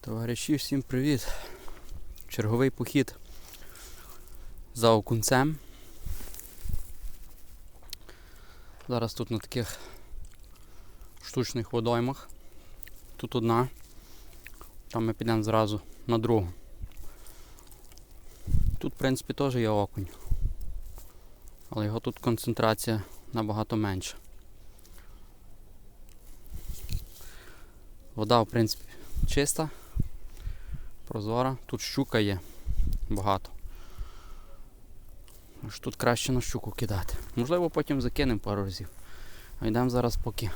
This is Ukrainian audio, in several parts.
Товариші, всім привіт! Черговий похід за окунцем. Зараз тут на таких штучних водоймах. Тут одна, там ми підемо зразу на другу. Тут, в принципі, теж є окунь. Але його тут концентрація набагато менша. Вода, в принципі, чиста прозора. Тут щука є багато. Аж тут краще на щуку кидати. Можливо, потім закинемо пару разів. А йдемо зараз поки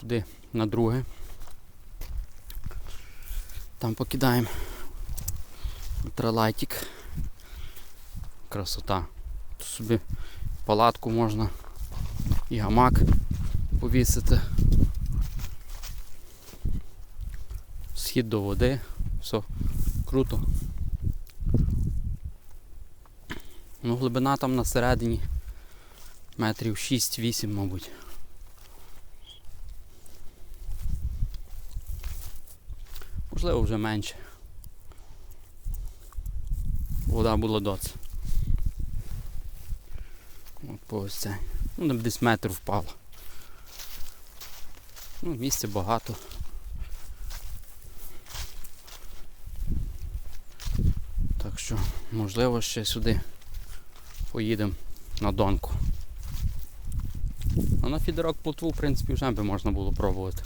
туди на друге. Там покидаємо тралайтик. Красота. Тут собі палатку можна і гамак повісити. Схід до води. Все, круто. Ну, глибина там на середині метрів 6-8, мабуть. Можливо, вже менше. Вода була доц. От по ось це. Ну, там десь метр впало. Ну, місця багато. Так що, можливо, ще сюди поїдемо на донку. А на фідерок плотву, в принципі, вже би можна було пробувати.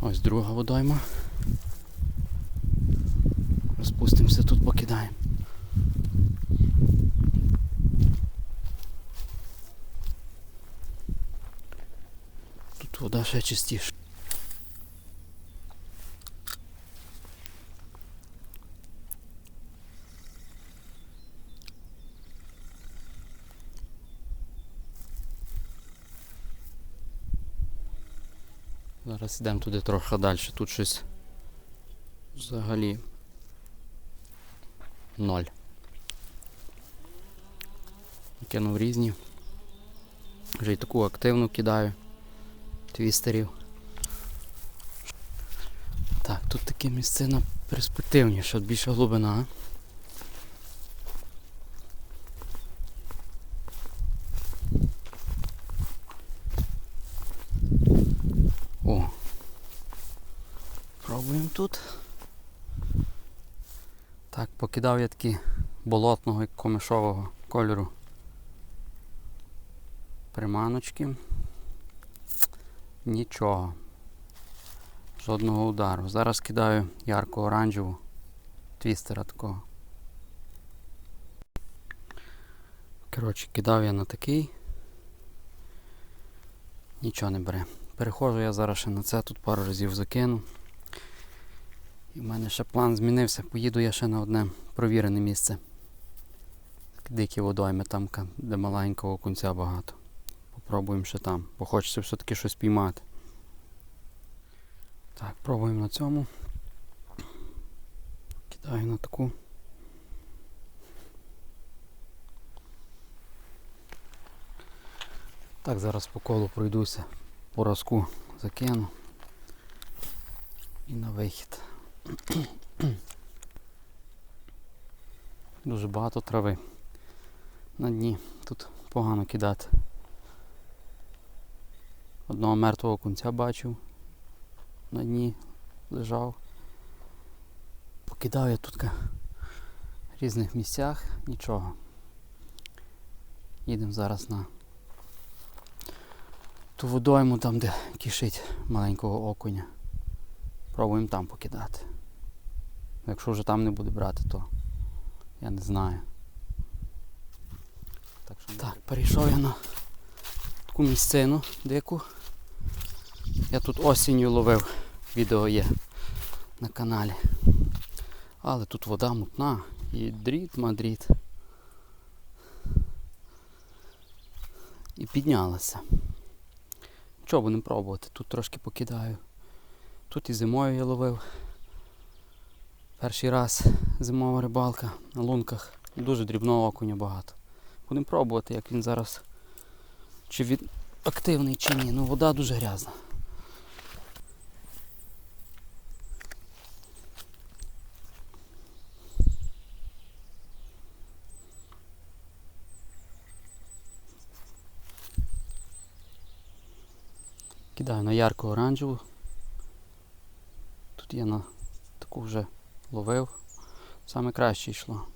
Ось друга водойма. Розпустимося тут, покидаємо. Тут вода ще чистіша. Зараз йдемо туди трохи далі. Тут щось взагалі ноль. Кинув різні. Вже й таку активну кидаю твістерів. Так, тут таке місцина перспективніше, от більша глибина. О. Пробуємо тут. Так, покидав я такі болотного і комишового кольору приманочки. Нічого. Жодного удару. Зараз кидаю ярко-оранжеву твістера такого. Коротше, кидав я на такий. Нічого не бере. Переходжу я зараз ще на це, тут пару разів закину. І в мене ще план змінився. Поїду я ще на одне провірене місце. Дикі водойми, там де маленького окунця багато. Попробуємо ще там, бо хочеться все-таки щось піймати. Так, пробуємо на цьому. Кидаю на таку. Так, зараз по колу пройдуся, по разку закину. І на вихід. Дуже багато трави. На дні тут погано кидати. Одного мертвого кунця бачив. На дні лежав. Покидав я тут в різних місцях, нічого. Їдемо зараз на ту водойму, там де кишить маленького окуня. Пробуємо там покидати. Якщо вже там не буде брати, то я не знаю. Так, що так перейшов я на таку місцину дику. Я тут осінню ловив, відео є на каналі. Але тут вода мутна і дріт мадріт. І піднялася. Чого будемо пробувати? Тут трошки покидаю. Тут і зимою я ловив. Перший раз зимова рибалка на лунках. Дуже дрібного окуня багато. Будемо пробувати, як він зараз чи він активний, чи ні. Ну вода дуже грязна. Кидаю на ярко оранжеву. Тут я на таку вже ловив. Саме краще йшло.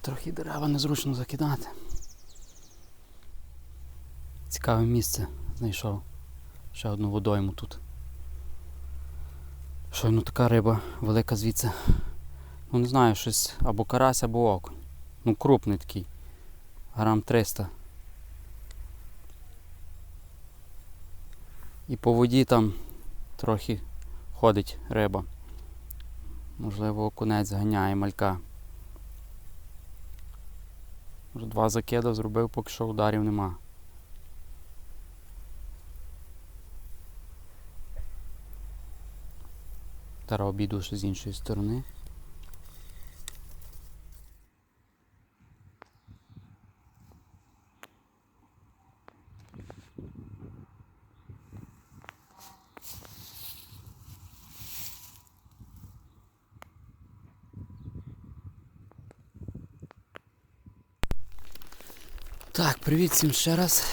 Трохи дерева незручно закидати. Цікаве місце знайшов. Ще одну водойму тут. Щойно така риба велика звідси. Ну не знаю, щось або карась, або окунь. Ну крупний такий. Грам 300. І по воді там трохи ходить риба. Можливо, окунець зганяє малька. Вже два закида зробив, поки що ударів нема. Зараз обійду ще з іншої сторони. Так, привіт всім ще раз.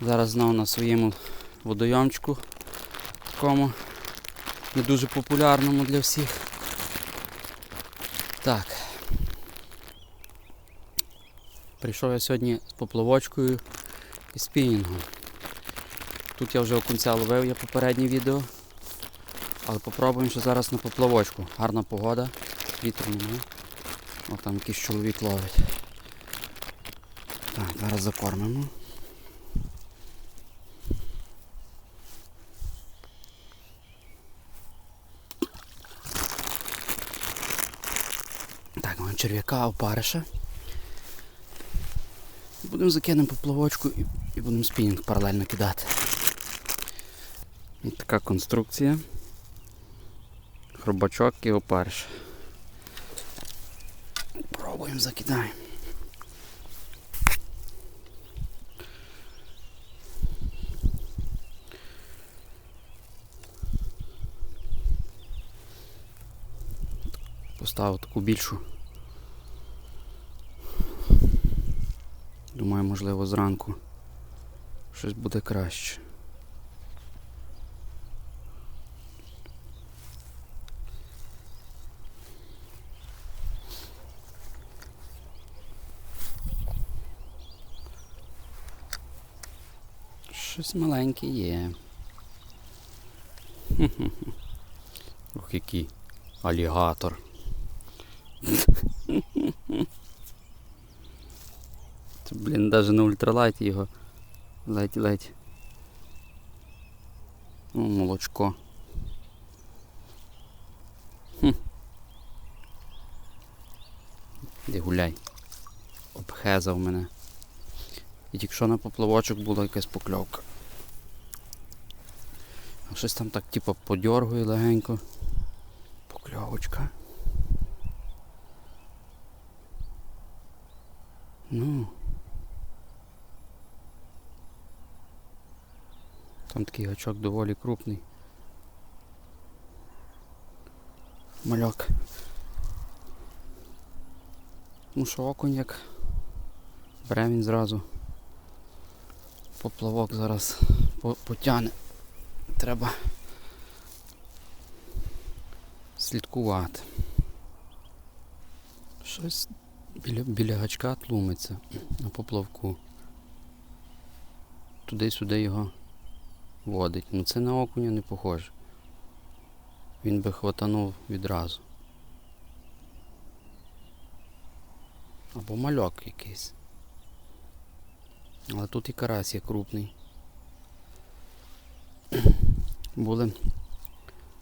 Зараз знову на своєму водойомчику такому не дуже популярному для всіх. Так. Прийшов я сьогодні з поплавочкою і спінінгом. Тут я вже окунця ловив, є попереднє відео. Але попробуємо ще зараз на поплавочку. Гарна погода, вітру немає. О, там якийсь чоловік ловить. Так, зараз закормимо. Так, маємо черв'яка, опариша. Будемо закинемо поплавочку і, і будемо спінінг паралельно кидати. І така конструкція. Хробачок і опариш. Пробуємо закидаємо. Поставив таку більшу. Можливо, зранку щось буде краще. Щось маленьке є. Ох, який алігатор. Блін, навіть на ультралайті його ледь-ледь. О, молочко. Хм. Гуляй. Обхезав мене. І тільки що на поплавочок була якась покльовка. А щось там так типу подьоргує легенько. Покльовочка. Ну. Там такий гачок доволі крупний. Мальок. Ну що окунь як бере він зразу. Поплавок зараз по- потягне. Треба слідкувати. Щось біля, біля гачка тлумиться на поплавку. Туди-сюди його водить. Ну це на окуня не похоже. Він би хватанув відразу. Або мальок якийсь. Але тут і карась є крупний. Були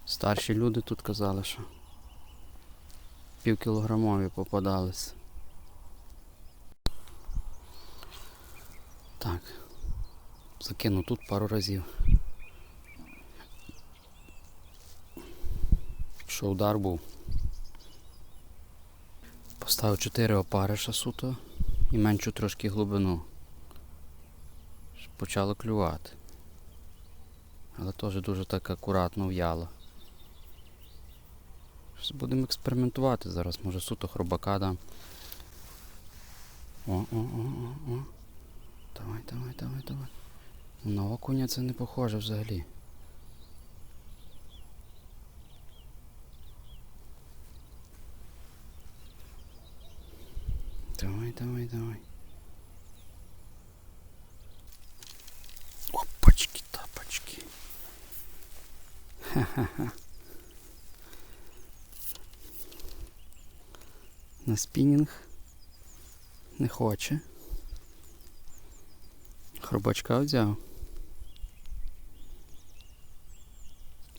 старші люди тут казали, що півкілограмові попадались. Так. Закину тут пару разів. Що удар був. Поставив 4 опариша суто і меншу трошки глибину. Почало клювати. Але теж дуже так акуратно в'яло. Будемо експериментувати зараз, може суто хробака дам. О, о, о, о, о. Давай, давай, давай, давай. На окуня це не похоже взагалі. Давай, давай, давай. Опачки, тапочки. Ха-ха-ха. На спінінг не хоче. Хробачка взяв.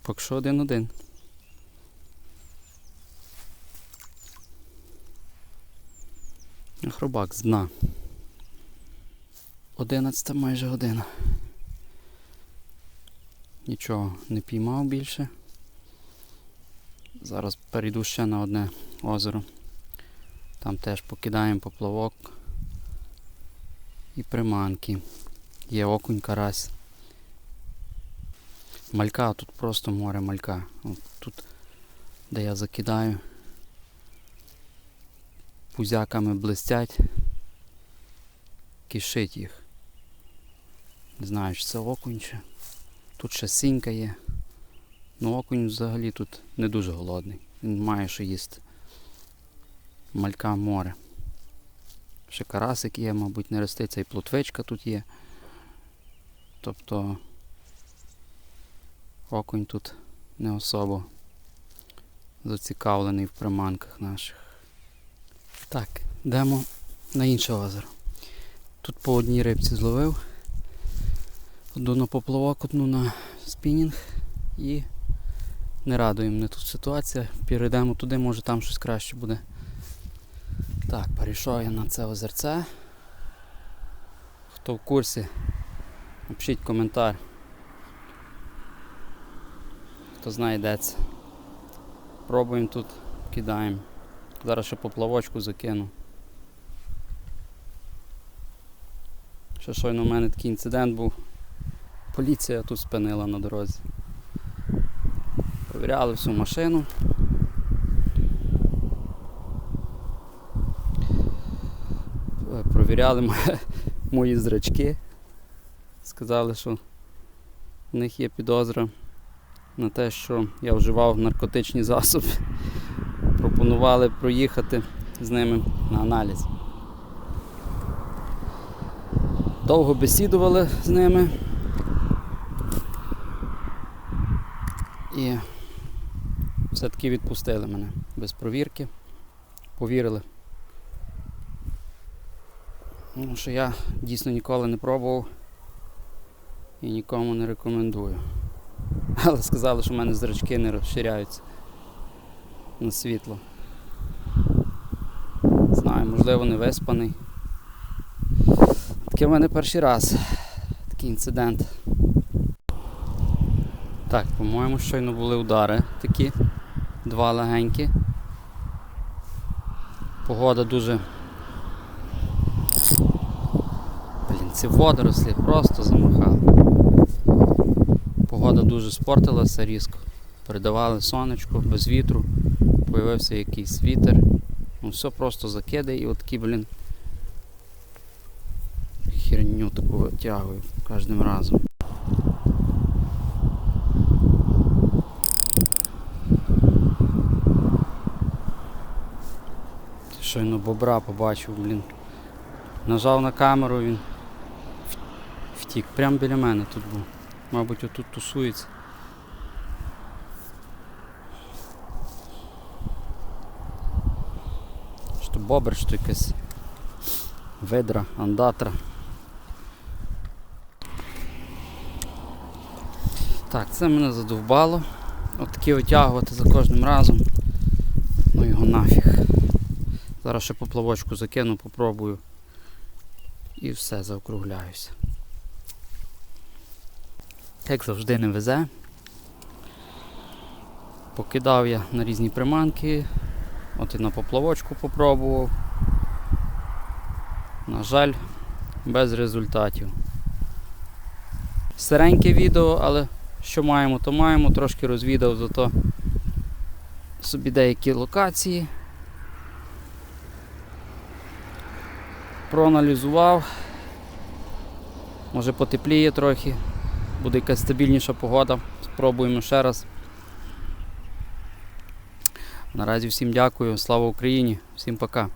Поки що один-один. Хробак з дна. Одинадцята майже година. Нічого не піймав більше. Зараз перейду ще на одне озеро. Там теж покидаємо поплавок і приманки. Є окунь, карась. Малька, тут просто море малька. От тут, де я закидаю, пузяками блистять, кишить їх. Не знаю, чи це окунь чи. Тут ще синька є. Ну окунь взагалі тут не дуже голодний. Він має що їсти. Малька море. Ще карасик є, мабуть, не роститься, і плотвичка тут є. Тобто окунь тут не особо зацікавлений в приманках наших. Так, йдемо на інше озеро. Тут по одній рибці зловив. Одну на поплавок, одну на спінінг і не радує мене тут ситуація. Перейдемо туди, може там щось краще буде. Так, перейшов я на це озерце. Хто в курсі, напишіть коментар. Де це. Пробуємо тут, кидаємо. Зараз ще поплавочку закину. Ще щойно у мене такий інцидент був. Поліція тут спинила на дорозі. Провіряли всю машину. Е, Провіряли мої зрачки. Сказали, що в них є підозра на те, що я вживав наркотичні засоби. Пропонували проїхати з ними на аналіз. Довго бесідували з ними. І все-таки відпустили мене без провірки. Повірили. Ну, що я дійсно ніколи не пробував і нікому не рекомендую. Але сказали, що в мене зрачки не розширяються на світло. Знаю, можливо, не виспаний. Таке в мене перший раз. Такий інцидент. Так, по-моєму, щойно були удари такі. Два легенькі. Погода дуже. Блін, ці водорослі просто замахали. Погода дуже спортилася різко. Передавали сонечко, без вітру, появився якийсь вітер. Ну, все просто закидає і от блін. Херню таку витягую кожним разом. Щойно бобра побачив, блін. Нажав на камеру, він втік. Прямо біля мене тут був. Мабуть, отут тусується. Що то бобр, що якась ведра, андатра. Так, це мене задовбало. От такі витягувати за кожним разом. Ну його нафіг. Зараз ще поплавочку закину, попробую. І все, заокругляюся. Як завжди не везе. Покидав я на різні приманки. От і на поплавочку попробував. На жаль, без результатів. Стареньке відео, але що маємо, то маємо. Трошки розвідав зато собі деякі локації. Проаналізував. Може потепліє трохи, буде якась стабільніша погода. Спробуємо ще раз. Наразі всім дякую, слава Україні, всім пока.